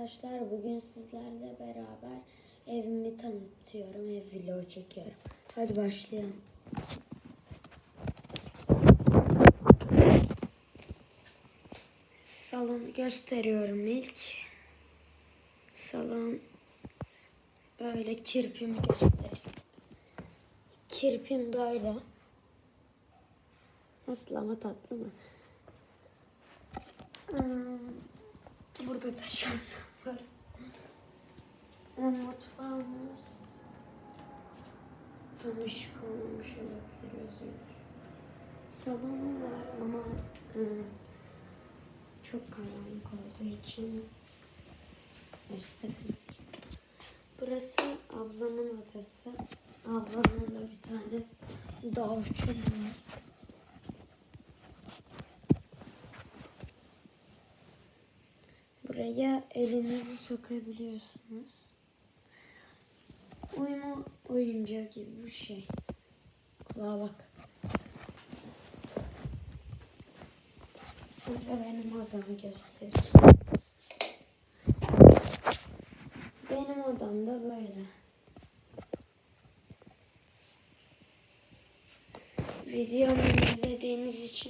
arkadaşlar. Bugün sizlerle beraber evimi tanıtıyorum. Ev vlogu çekiyorum. Hadi başlayalım. Salonu gösteriyorum ilk. Salon böyle kirpimi göstereyim. Kirpim böyle. Nasıl ama tatlı mı? Hmm, Burada da var. Ve mutfağımız tam ışık olmamış olabilir özür dilerim. Salonum var ama hmm, çok karanlık olduğu için gösteremeyeceğim. Burası ablamın odası. Ablamın da bir tane davulcum var. Buraya elinizi sokabiliyorsunuz. Uyuma oyuncağı gibi bir şey. Kulağa bak. Sonra benim odamı göstereyim. Benim odam da böyle. Videomu izlediğiniz için